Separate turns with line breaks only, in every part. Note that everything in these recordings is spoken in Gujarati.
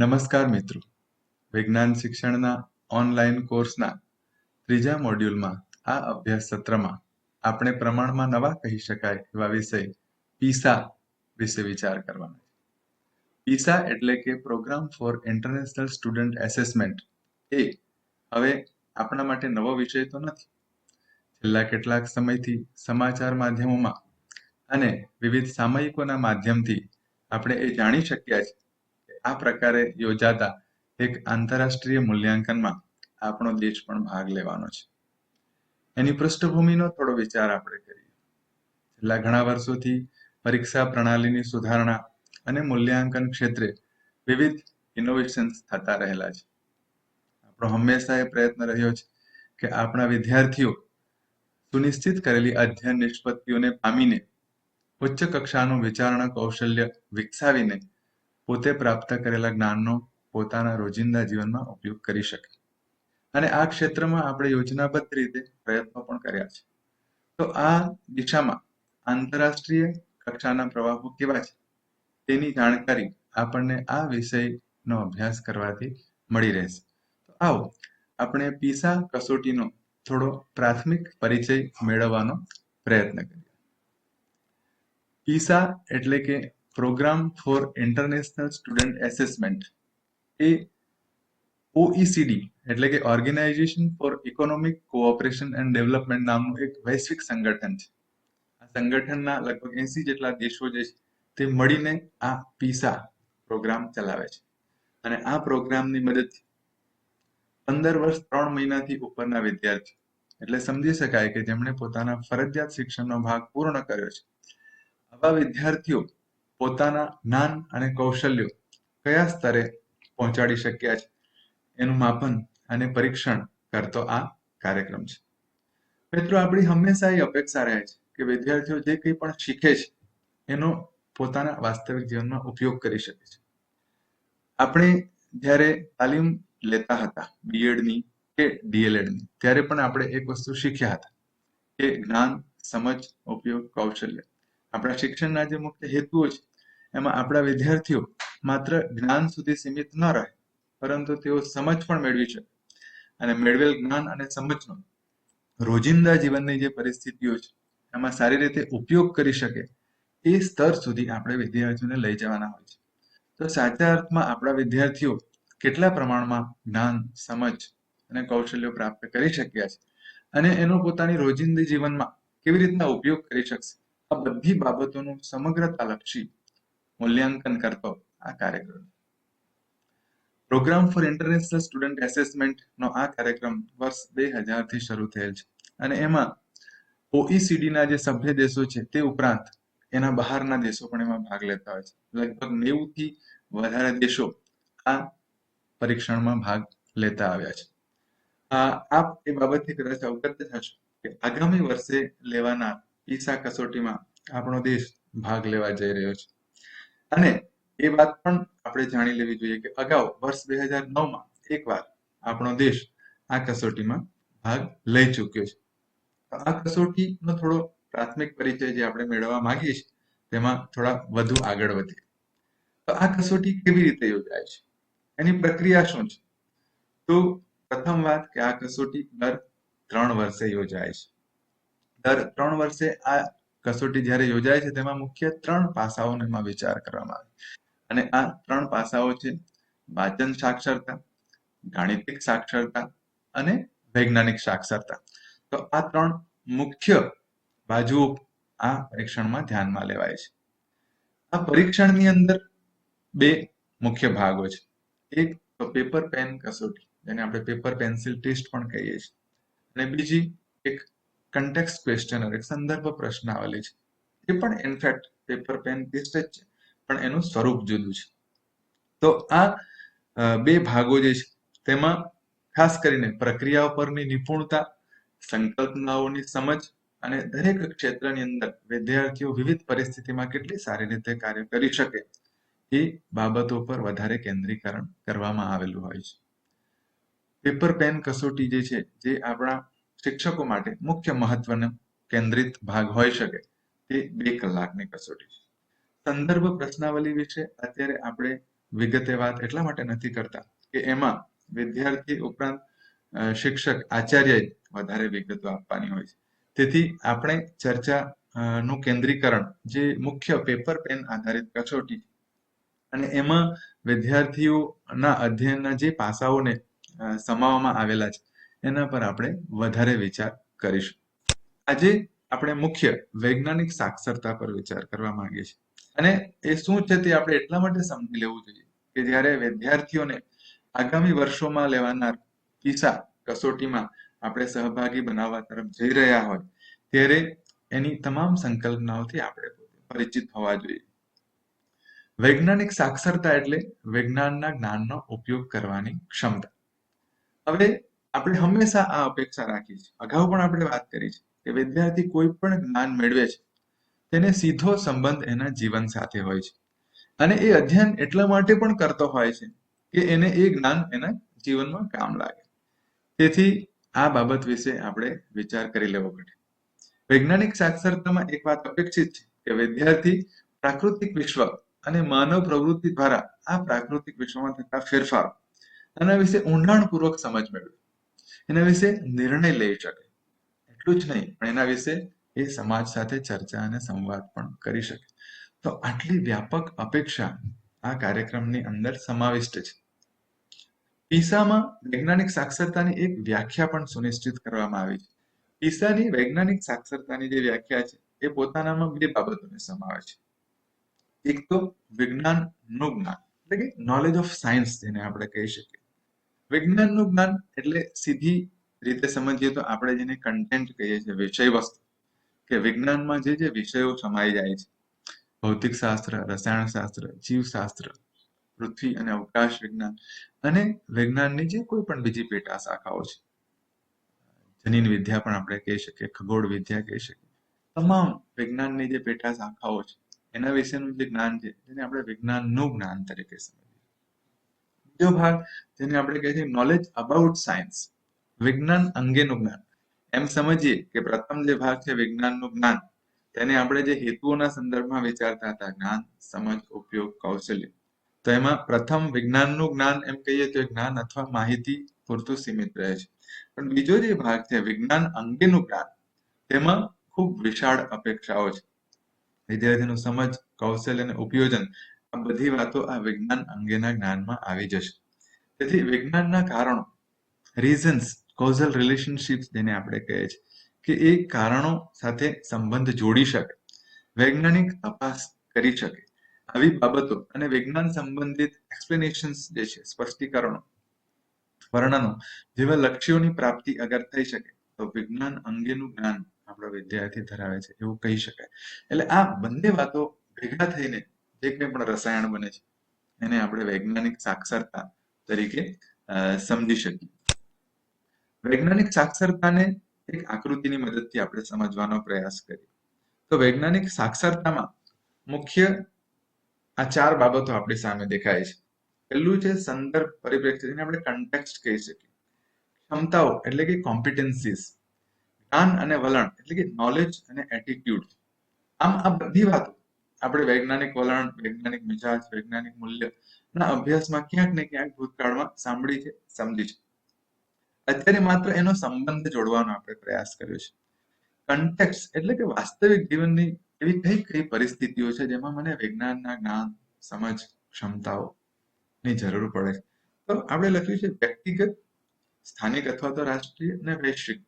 નમસ્કાર મિત્રો. વિજ્ઞાન શિક્ષણના ઓનલાઈન કોર્સના ત્રીજા મોડ્યુલમાં આ અભ્યાસ સત્રમાં આપણે પ્રમાણમાં નવા કહી શકાય એવા વિષય પીસા વિશે વિચાર કરવાનો પીસા એટલે કે programme for international student assessment એ હવે આપણા માટે નવો વિષય તો નથી. છેલ્લા કેટલાક સમયથી સમાચાર માધ્યમોમાં અને વિવિધ સામયિકોના માધ્યમથી આપણે એ જાણી શક્યા છે કે આ પ્રકારે યોજાતા એક આંતરરાષ્ટ્રીય મૂલ્યાંકનમાં આપણો દેશ પણ ભાગ લેવાનો છે. એની પૃષ્ઠભૂમિનો થોડો વિચાર આપણે કરીએ. છેલ્લા ઘણા વર્ષોથી પરીક્ષા પ્રણાલીની સુધારણા અને મૂલ્યાંકન ક્ષેત્રે વિવિધ ઇનોવેશન્સ થતા રહેલા છે. આપણો હંમેશા એ પ્રયત્ન રહ્યો છે કે આપણા વિદ્યાર્થીઓ સુનિશ્ચિત કરેલી અધ્યયન નિષ્પત્તિઓને પામીને ઉચ્ચ કક્ષાનું વિચારણા કૌશલ્ય વિકસાવીને પોતે પ્રાપ્ત કરેલા જ્ઞાનનો પોતાના રોજિંદા જીવનમાં ઉપયોગ કરી શકે. અને આ ક્ષેત્રમાં આપણે યોજનાબદ્ધ રીતે પ્રયત્નો પણ કર્યા છે. તો આ દિશામાં આંતરરાષ્ટ્રીય કક્ષાના પ્રવાહો કેવા છે? તેની જાણકારી આપણને આ વિષયનો અભ્યાસ કરવાથી મળી રહેશે. તો આવો આપણે પીસા કસોટીનો થોડો પ્રાથમિક પરિચય મેળવવાનો પ્રયત્ન કરીએ. પીસા એટલે કે programme for international student assessment A OECD એટલે કે organisation for economic cooperation and development નામનું એક વૈશ્વિક સંગઠન છે. આ સંગઠનના લગભગ એસી જેટલા દેશો જે છે, તે મળીને આ પીસા પ્રોગ્રામ ચલાવે છે. અને આ પ્રોગ્રામની મદદથી પંદર વર્ષ ત્રણ મહિનાથી ઉપરના વિદ્યાર્થીઓ, એટલે સમજી શકાય કે જેમણે પોતાના ફરજિયાત શિક્ષણનો ભાગ પૂર્ણ કર્યો છે. આવા વિદ્યાર્થીઓ પોતાના જ્ઞાન અને કૌશલ્યો કયા સ્તરે પહોંચાડી શક્યા છે? એનું માપન અને પરીક્ષણ કરતો આ કાર્યક્રમ છે. મિત્રો, આપણી હંમેશા એ અપેક્ષા રહે છે કે વિદ્યાર્થીઓ જે કંઈ પણ શીખે છે, એનો પોતાના વાસ્તવિક જીવનમાં ઉપયોગ કરી શકે છે. આપણે જ્યારે તાલીમ લેતા હતા બીએડની કે ડીએલએડની ત્યારે પણ આપણે એક વસ્તુ શીખ્યા હતા કે જ્ઞાન, સમજ, ઉપયોગ, કૌશલ્ય આપણા શિક્ષણના જે મુખ્ય હેતુઓ છે એમાં આપણા વિદ્યાર્થીઓ માત્ર જ્ઞાન સુધી સીમિત ન રહે, પરંતુ તેઓ સમજ પણ મેળવી શકે. અને મેળવેલ જ્ઞાન અને સમજનો રોજિંદા જીવનની જે પરિસ્થિતિઓ છે, એમાં સારી રીતે ઉપયોગ કરી શકે એ સ્તર સુધી આપણે વિદ્યાર્થીઓને લઈ જવાના હોય છે. તો સાચા અર્થમાં આપણા વિદ્યાર્થીઓ કેટલા પ્રમાણમાં જ્ઞાન, સમજ અને કૌશલ્યો પ્રાપ્ત કરી શક્યા છે અને એનો પોતાની રોજિંદી જીવનમાં કેવી રીતના ઉપયોગ કરી શકશે, આ બધી બાબતોનું સમગ્રતાલક્ષી મૂલ્યાંકન કરતો આ કાર્યક્રમ. Programme for international student assessment નો આ કાર્યક્રમ વર્ષ બેથી શરૂ થયેલ છે. અને એમાં ઓઈસીડી ના જે સભ્ય દેશો છે તે ઉપરાંત એના બહારના દેશો પણ એમાં ભાગ લેતા હોય છે. લગભગ નેવું થી વધારે દેશો આ પરીક્ષણમાં ભાગ લેતા આવ્યા છે. આપ એ બાબતથી કદાચ અવગત થશો કે આગામી વર્ષે લેવાના પીસા કસોટીમાં આપણો દેશ ભાગ લેવા જઈ રહ્યો છે. અને એ વાત પણ આપણે જાણી લેવી જોઈએ કે અગાઉ વર્ષ બે હજાર નવમાં એકવાર આપણો દેશ આ કસોટીમાં ભાગ લઈ ચૂક્યો છે. આ કસોટીનો થોડો પ્રાથમિક પરિચય જે આપણે મેળવવા માંગીએ છીએ, તેમાં થોડા વધુ આગળ વધીએ. તો આ કસોટી કેવી રીતે યોજાય છે? એની પ્રક્રિયા શું છે? તો પ્રથમ વાત કે આ કસોટી દર ત્રણ વર્ષે યોજાય છે. દર ત્રણ વર્ષે આ કસોટી જ્યારે યોજાય છે, તેમાં મુખ્ય ત્રણ પાસાઓનો એમાં વિચાર કરવામાં આવે અને આ ત્રણ પાસાઓ છે, વાચન સાક્ષરતા, ગાણિતિક સાક્ષરતા અને વૈજ્ઞાનિક સાક્ષરતા. તો આ ત્રણ મુખ્ય બાજુઓ આ પરીક્ષણમાં ધ્યાનમાં લેવાય છે. આ પરીક્ષણની અંદર બે મુખ્ય ભાગો છે. એક તો પેપર, પેન કસોટી, જેને આપણે પેપર, પેન્સિલ, ટેસ્ટ પણ કહીએ છીએ. અને બીજી એક કન્ટેક્સ ક્વેશ્ચનર એક સંદર્ભ પ્રશ્નાવલી છે. એ પણ ઇનફેક્ટ પેપર પેન ટેસ્ટ જ છે, પણ એનું સ્વરૂપ જુદું છે. તો આ બે ભાગો જે છે, તેમાં ખાસ કરીને પ્રક્રિયાઓ પરની નિપુણતા, સંકલ્પનાઓની સમજ અને દરેક ક્ષેત્રની અંદર વિદ્યાર્થીઓ વિવિધ પરિસ્થિતિમાં કેટલી સારી રીતે કાર્ય કરી શકે એ બાબતો પર વધારે કેન્દ્રીકરણ કરવામાં આવેલું હોય છે. પેપર પેન કસોટી જે છે, જે આપણા શિક્ષકો માટે મુખ્ય મહત્વનો કેન્દ્રિત ભાગ હોઈ શકે તે બે કલાકની કસોટી છે. સંદર્ભ પ્રશ્નાવલી વિશે અત્યારે આપણે વિગતે વાત એટલા માટે નથી કરતા કે એમાં વિદ્યાર્થી ઉપરાંત શિક્ષક, આચાર્ય વધારે વિગતો આપવાની હોય છે. તેથી આપણે ચર્ચા નું કેન્દ્રીકરણ જે મુખ્ય પેપર પેન આધારિત કસોટી અને એમાં વિદ્યાર્થીઓના અધ્યયનના જે પાસાઓને સમાવવામાં આવેલા છે. એના પર આપણે વધારે વિચાર કરીશું. આજે આપણે મુખ્ય વૈજ્ઞાનિક સાક્ષરતા પર વિચાર કરવા માંગીએ છીએ. અને એ શું છે તે આપણે એટલા માટે સમજી લેવું જોઈએ કે જ્યારે વિદ્યાર્થીઓને આગામી વર્ષોમાં લેવાનાર પીસા કસોટીમાં આપણે સહભાગી બનાવવા તરફ જઈ રહ્યા હોય, ત્યારે એની તમામ સંકલ્પનાઓથી આપણે પરિચિત હોવા જોઈએ. વૈજ્ઞાનિક સાક્ષરતા એટલે વિજ્ઞાનના જ્ઞાનનો ઉપયોગ કરવાની ક્ષમતા. હવે આપણે હંમેશા આ અપેક્ષા રાખી છે અગાઉ પણ આપણે વાત કરી છે કે વિદ્યાર્થી કોઈ પણ જ્ઞાન મેળવે છે, તેને સીધો સંબંધ એના જીવન સાથે હોય છે. અને એ અધ્યયન એટલા માટે પણ કરતો હોય છે કે એને એ જ્ઞાન એના જીવનમાં કામ લાગે. તેથી આ બાબત વિશે આપણે વિચાર કરી લેવો પડે. વૈજ્ઞાનિક સાક્ષરતામાં એક વાત અપેક્ષિત છે કે વિદ્યાર્થી પ્રાકૃતિક વિશ્વ અને માનવ પ્રવૃત્તિ દ્વારા આ પ્રાકૃતિક વિશ્વમાં થતા ફેરફારો એના વિશે ઊંડાણપૂર્વક સમજ મેળવે. એના વિશે નિર્ણય લઈ શકે. એટલું જ નહીં, પણ એના વિશે એ સમાજ સાથે ચર્ચા અને સંવાદ પણ કરી શકે. તો આટલી વ્યાપક અપેક્ષા આ કાર્યક્રમની અંદર સમાવિષ્ટ છે. પીસામાં વૈજ્ઞાનિક સાક્ષરતાની એક વ્યાખ્યા પણ સુનિશ્ચિત કરવામાં આવી છે. પીસાની વૈજ્ઞાનિક સાક્ષરતાની જે વ્યાખ્યા છે, એ પોતાનામાં બે બાબતોને સમાવે છે. એક તો વિજ્ઞાનનું જ્ઞાન, એટલે કે નોલેજ ઓફ સાયન્સ જેને આપણે કહી શકીએ. વિજ્ઞાનનું જ્ઞાન એટલે સીધી રીતે સમજીએ તો આપણે જેને કન્ટેન્ટ કહીએ છીએ વિષય વસ્તુ કે વિજ્ઞાનમાં જે જે વિષયો સમાઈ જાય છે. ભૌતિક શાસ્ત્ર રસાયણશાસ્ત્ર, જીવશાસ્ત્ર, પૃથ્વી અને અવકાશ વિજ્ઞાન અને વિજ્ઞાનની જે કોઈ પણ બીજી પેટા શાખાઓ છે. જનીન વિદ્યા પણ આપણે કહી શકીએ, ખગોળ વિદ્યા કહી શકીએ. તમામ વિજ્ઞાનની જે પેટા શાખાઓ છે, એના વિશેનું જે જ્ઞાન છે, જેને આપણે વિજ્ઞાનનું જ્ઞાન તરીકે સમજીએ. બીજો ભાગ, જેને આપણે કહીએ છીએ નોલેજ અબાઉટ સાયન્સ વિજ્ઞાન અંગેનું જ્ઞાન. એમ સમજીએ કે પ્રથમ જે ભાગ છે વિજ્ઞાનનું જ્ઞાન, તેને આપણે જે હેતુઓના સંદર્ભમાં વિચારતા હતા, જ્ઞાન, સમજ, ઉપયોગ, કૌશલ્ય. તો એમાં પ્રથમ વિજ્ઞાનનું જ્ઞાન એમ કહીએ તો જ્ઞાન અથવા માહિતી પૂરતું સીમિત રહે છે. પણ બીજો જે ભાગ છે વિજ્ઞાન અંગેનું જ્ઞાન, તેમાં ખૂબ વિશાળ અપેક્ષાઓ છે. વિદ્યાર્થીનું સમજ, કૌશલ્ય અને ઉપયોજન આ બધી વાતો આ વિજ્ઞાન અંગેના જ્ઞાનમાં આવી જશે. તેથી વિજ્ઞાનના કારણો રીઝન્સ કોઝલ રિલેશનશિપ્સ જેને આપણે કહે છે કે એ કારણો સાથે સંબંધ જોડી શકે, વૈજ્ઞાનિક તપાસ કરી શકે. આવી બાબતો અને વિજ્ઞાન સંબંધિત એક્સપ્લેનેશન્સ જે છે, સ્પષ્ટીકરણો, વર્ણનો જેવા લક્ષ્યોની પ્રાપ્તિ અગર થઈ શકે, તો વિજ્ઞાન અંગેનું જ્ઞાન આપણો વિદ્યાર્થી ધરાવે છે, એવું કહી શકાય. એટલે આ બંને વાતો ભેગા થઈને જે પણ રસાયણ બને છે, એને આપણે વૈજ્ઞાનિક સાક્ષરતા તરીકે સમજી શકીએ. વૈજ્ઞાનિક સાક્ષરતાને એક આકૃતિની મદદથી આપણે સમજવાનો પ્રયાસ કરીએ. તો વૈજ્ઞાનિક સાક્ષરતામાં મુખ્ય આ ચાર બાબતો આપણી સામે દેખાય છે. પહેલું છે સંદર્ભ પરિપ્રેક્ષ્ય, જેને આપણે કન્ટેક્સ્ટ કહી શકીએ. ક્ષમતાઓ એટલે કે કોમ્પિટન્સીસ જ્ઞાન અને વલણ એટલે કે નોલેજ અને એટીટ્યુડ આમ આ બધી વાતો આપણે વૈજ્ઞાનિક વલણ, વૈજ્ઞાનિક મિજાજ, વૈજ્ઞાનિક મૂલ્ય ના અભ્યાસમાં ક્યાંક ને ક્યાંક ભૂતકાળમાં સાંભળી છે, સમજી છે. અત્યારે માત્ર એનો સંબંધ જોડવાનો આપણે પ્રયાસ કર્યો છે. કન્ટેક્સ એટલે કે વાસ્તવિક જીવનની એવી કઈ કઈ પરિસ્થિતિઓ છે જેમાં મને વિજ્ઞાનના જ્ઞાન, સમજ, ક્ષમતાઓ ની જરૂર પડે છે. તો આપણે લખ્યું છે વ્યક્તિગત, સ્થાનિક અથવા તો રાષ્ટ્રીય અને વૈશ્વિક.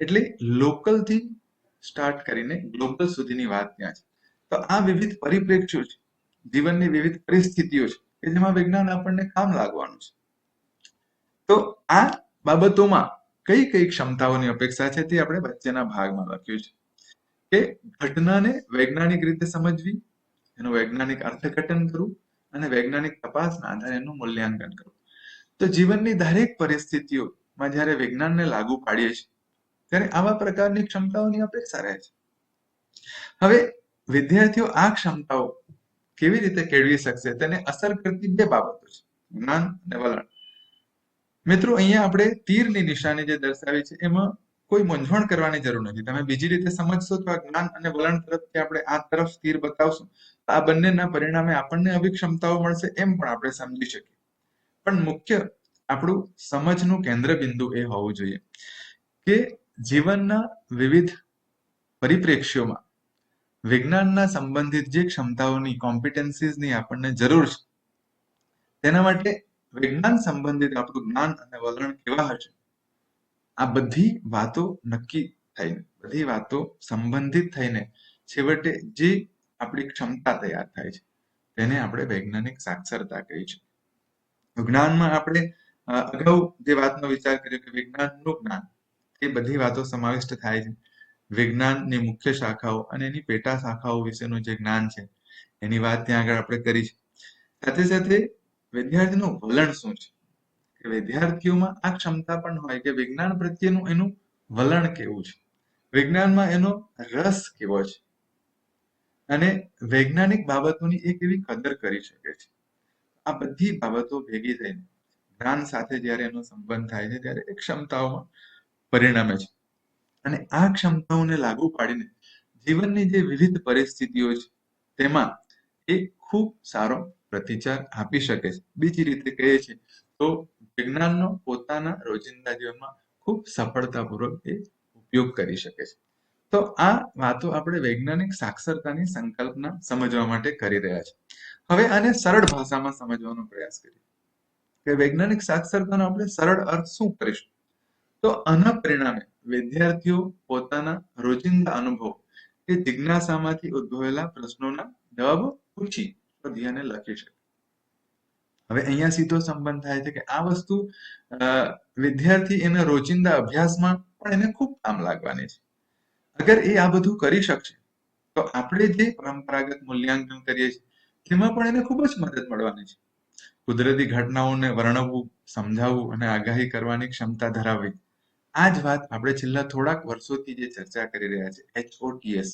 એટલે લોકલથી સ્ટાર્ટ કરીને ગ્લોબલ સુધીની વાત ત્યાં છે. તો આ વિવિધ પરિપ્રેક્ષ્યો છે. જીવનની વિવિધ પરિસ્થિતિઓ છે કે જેમાં વિજ્ઞાન આપણને કામ લાગવાનું છે. તો આ બાબતોમાં કઈ કઈ ક્ષમતાઓની અપેક્ષા છે તે આપણે વચ્ચેના ભાગમાં લખ્યું છે. કે ઘટનાને વૈજ્ઞાનિક રીતે સમજવી, એનું વૈજ્ઞાનિક અર્થઘટન કરવું અને વૈજ્ઞાનિક તપાસના આધારે એનું મૂલ્યાંકન કરવું. તો જીવનની દરેક પરિસ્થિતિઓમાં જ્યારે વિજ્ઞાનને લાગુ પાડીએ છીએ, ત્યારે આવા પ્રકારની ક્ષમતાઓની અપેક્ષા રહે છે. હવે વિદ્યાર્થીઓ આ ક્ષમતાઓ કેવી રીતે કેળવી શકશે તેને અસર કરતી બે બાબતો છે. જ્ઞાન અને વલણ. મિત્રો, અહીંયા આપણે તીરની નિશાની જે દર્શાવી છે, એમાં કોઈ મૂંઝવણ કરવાની જરૂર નથી. તમે બીજી રીતે સમજશો તો આ જ્ઞાન અને વલણ તરફથી આપણે આ તરફ તીર બતાવશું. આ બંનેના પરિણામે આપણને આવી ક્ષમતાઓ મળશે એમ પણ આપણે સમજી શકીએ. પણ મુખ્ય આપણું સમજનું કેન્દ્ર બિંદુ એ હોવું જોઈએ કે જીવનના વિવિધ પરિપ્રેક્ષ્યોમાં વિજ્ઞાનના સંબંધિત જે ક્ષમતાઓની કોમ્પિટન્સીસની આપણને જરૂર છે. તેના માટે વિજ્ઞાન સંબંધિત આપણું જ્ઞાન અને વલણ કેવા હશે? આ બધી વાતો નક્કી થઈને, બધી વાતો સંબંધિત થઈને છેવટે જે આપણી ક્ષમતા તૈયાર થાય છે, તેને આપણે વૈજ્ઞાનિક સાક્ષરતા કહી છે જ્ઞાનમાં આપણે અગાઉ જે વાતનો વિચાર કર્યો કે વિજ્ઞાનનું જ્ઞાન એ બધી વાતો સમાવિષ્ટ થાય છે. વિજ્ઞાનની મુખ્ય શાખાઓ અને એની પેટા શાખાઓ વિશેનું જે જ્ઞાન છે, એની વાત ત્યાં આગળ આપણે કરી છે. સાથે સાથે વિદ્યાર્થીનું વલણ શું છે? કે વિદ્યાર્થીઓમાં આ ક્ષમતા પણ હોય કે વિજ્ઞાન પ્રત્યેનું એનું વલણ કેવું છે? વિજ્ઞાનમાં એનો રસ કેવો છે? અને વૈજ્ઞાનિક બાબતોની એક એવી કદર કરી શકે છે. આ બધી બાબતો ભેગી થઈને જ્ઞાન સાથે જ્યારે એનો સંબંધ થાય છે, ત્યારે એ ક્ષમતાઓમાં પરિણમે છે. અને આ ક્ષમતાઓને લાગુ પાડીને જીવનની જે વિવિધ પરિસ્થિતિઓ છે, તેમાં એ ખૂબ સારો પ્રતિચાર આપી શકે છે. બીજી રીતે કહીએ છીએ તો વિજ્ઞાનનો પોતાના રોજિંદા જીવનમાં ખૂબ સફળતાપૂર્વક એ ઉપયોગ કરી શકે છે. તો આ વાતો આપણે વૈજ્ઞાનિક સાક્ષરતાની સંકલ્પના સમજવા માટે કરી રહ્યા છે હવે આને સરળ ભાષામાં સમજવાનો પ્રયાસ કરીએ. કે વૈજ્ઞાનિક સાક્ષરતાનો આપણે સરળ અર્થ શું કરીશું? તો આના પરિણામે વિદ્યાર્થીઓ પોતાના રોજિંદા અનુભવ કે જિજ્ઞાસામાંથી ઉદ્ભવેલા પ્રશ્નોના જવાબો પૂછી શોધી લખી શકે. હવે અહીંયા સીધો સંબંધ થાય છે કે આ વસ્તુ વિદ્યાર્થી એના રોજિંદા અભ્યાસમાં પણ એને ખૂબ કામ લાગવાની છે. અગર એ આ બધું કરી શકશે, તો આપણે જે પરંપરાગત મૂલ્યાંકન કરીએ છીએ, તેમાં પણ એને ખૂબ જ મદદ મળવાની છે. કુદરતી ઘટનાઓને વર્ણવવું, સમજાવવું અને આગાહી કરવાની ક્ષમતા ધરાવવી આ જ વાત આપણે છેલ્લા થોડાક વર્ષોથી જે ચર્ચા કરી રહ્યા છે HOTS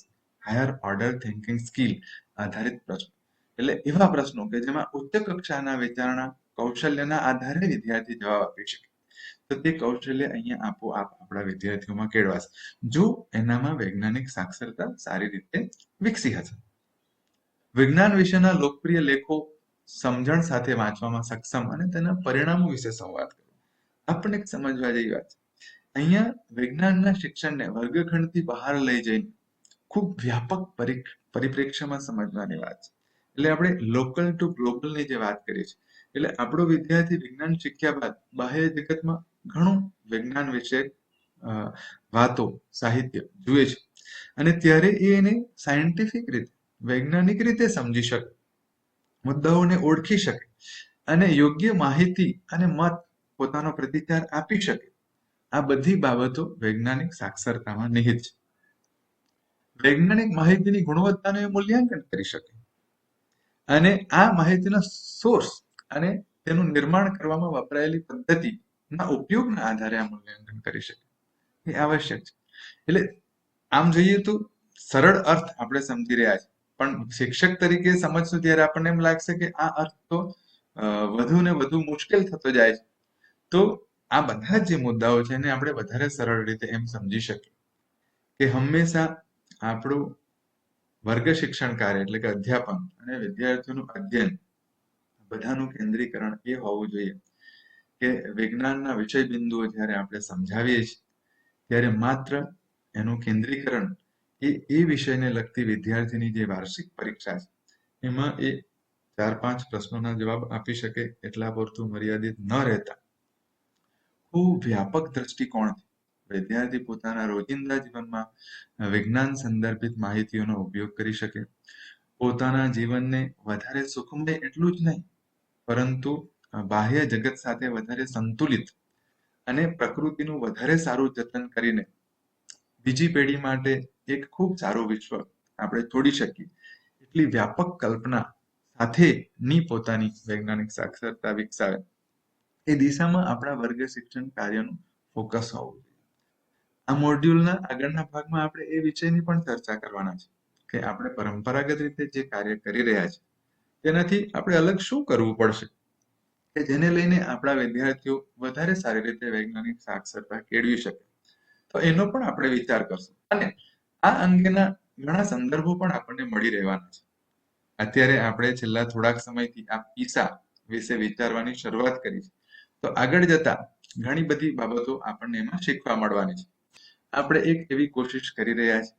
higher order thinking skill આધારિત પ્રશ્નો. એટલે એવા પ્રશ્નો કે જેમાં ઉચ્ચ કક્ષાના વિચારણા, કૌશલ્યના આધારે વિદ્યાર્થી જવાબ આપી શકે. તો તે કૌશલ્ય અહીંયા આપોઆપ આપણા વિદ્યાર્થીઓમાં કેળવાશે. જો એનામાં વૈજ્ઞાનિક સાક્ષરતા સારી રીતે વિકસી હશે. વિજ્ઞાન વિશેના લોકપ્રિય લેખો સમજણ સાથે વાંચવામાં સક્ષમ અને તેના પરિણામો વિશે સંવાદ કરો. આપણને સમજવા જેવી વાત છે. અહીંયા વિજ્ઞાનના શિક્ષણને વર્ગખંડથી બહાર લઈ જઈને ખૂબ વ્યાપક પરિપ્રેક્ષ્યમાં સમજવાની વાત છે. એટલે આપણે લોકલ ટુ ગ્લોબલની જે વાત કરીએ છીએ, એટલે આપણો વિદ્યાર્થી વિજ્ઞાન શીખ્યા બાદ બાહ્ય જગતમાં ઘણું વિજ્ઞાન વિશે વાતો, સાહિત્ય જુએ છે. અને ત્યારે એ એને સાયન્ટિફિક રીતે, વૈજ્ઞાનિક રીતે સમજી શકે, મુદ્દાઓને ઓળખી શકે અને યોગ્ય માહિતી અને મત પોતાનો પ્રતિચાર આપી શકે. આ બધી બાબતો વૈજ્ઞાનિક સાક્ષરતામાં નિહિત છે. વૈજ્ઞાનિક માહિતીની ગુણવત્તાનું એ મૂલ્યાંકન કરી શકે. અને આ માહિતીના સોર્સ અને તેનું નિર્માણ કરવામાં વપરાયેલી પદ્ધતિના ઉપયોગના આધારે આ મૂલ્યાંકન કરી શકે. એ આવશ્યક છે. એટલે આમ જોઈએ તો સરળ અર્થ આપણે સમજી રહ્યા છીએ. પણ શિક્ષક તરીકે સમજશું ત્યારે આપણને એમ લાગશે કે આ અર્થ તો વધુ ને વધુ મુશ્કેલ થતો જાય છે. તો આ બધા જે મુદ્દાઓ છે એને આપણે વધારે સરળ રીતે એમ સમજી શકીએ કે હંમેશા આપણું વર્ગ શિક્ષણ કાર્ય એટલે કે અધ્યાપન અને વિદ્યાર્થીઓનું અધ્યયન બધાનું કેન્દ્રીકરણ એ હોવું જોઈએ કે વિજ્ઞાનના વિષય બિંદુઓ જ્યારે આપણે સમજાવીએ છીએ, ત્યારે માત્ર એનું કેન્દ્રીકરણ એ એ વિષયને લગતી વિદ્યાર્થીની જે વાર્ષિક પરીક્ષા છે, એમાં એ ચાર પાંચ પ્રશ્નોના જવાબ આપી શકે, એટલા પૂરતું મર્યાદિત ન રહેતા. ખૂબ વ્યાપક દ્રષ્ટિકોણથી વિદ્યાર્થી પોતાના રોજિંદા જીવનમાં વિજ્ઞાન સંદર્ભિત માહિતીઓનો ઉપયોગ કરી શકે. પોતાના જીવનને વધારે સુખમય એટલું જ નહીં, પરંતુ બાહ્ય જગત સાથે વધારે સંતુલિત અને પ્રકૃતિનું વધારે સારું જતન કરીને બીજી પેઢી માટે એક ખૂબ સારું વિશ્વ આપણે છોડી શકીએ. એટલી વ્યાપક કલ્પના સાથેની પોતાની વૈજ્ઞાનિક સાક્ષરતા વિકસાવે. એ દિશામાં આપણા વર્ગ શિક્ષણ કાર્યનું ફોકસ હોવું જોઈએ. આ મોડ્યુલના આગળના ભાગમાં આપણે એ વિષયની પણ ચર્ચા કરવાના છે કે આપણે પરંપરાગત રીતે જે કાર્ય કરી રહ્યા છે, તેનાથી આપણે અલગ શું કરવું પડશે? કે જેને લઈને આપણા વિદ્યાર્થીઓ વધારે સારી રીતે વૈજ્ઞાનિક સાક્ષરતા કેળવી શકે. તો એનો પણ આપણે વિચાર કરશું. અને આ અંગેના ઘણા સંદર્ભો પણ આપણને મળી રહેવાના છે. અત્યારે આપણે છેલ્લા થોડાક સમયથી આ પીસા વિશે વિચારવાની શરૂઆત કરી છે. તો આગળ જતા ઘણી બધી બાબતો આપણને એમાં શીખવા મળવાની છે. આપણે એક એવી કોશિશ કરી રહ્યા છે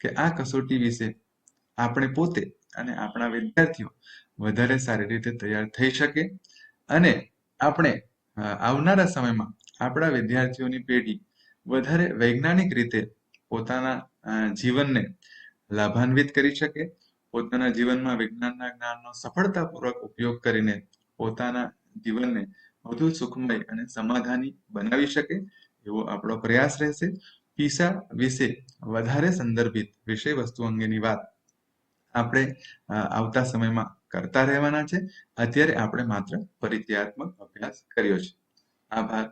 કે આ કસોટી વિશે આપણે પોતે અને આપણા વિદ્યાર્થીઓ વધારે સારી રીતે તૈયાર થઈ શકે અને આપણે આવનારા સમયમાં આપણા વિદ્યાર્થીઓની પેઢી વધારે વૈજ્ઞાનિક રીતે પોતાના જીવનને લાભાન્વિત કરી શકે, પોતાના જીવનમાં વિજ્ઞાનના જ્ઞાનનો સફળતાપૂર્વક ઉપયોગ કરીને પોતાના જીવનને વધુ સુખમય અને સમાધાની બનાવી શકે એવો આપણો પ્રયાસ રહેશે. પીસા વિશે વધારે સંદર્ભિત વિષય વસ્તુ અંગેની વાત આપણે આવતા સમયમાં કરતા રહેવાના છે. અત્યારે આપણે માત્ર પરિચયાત્મક અભ્યાસ કર્યો છે. આભાર.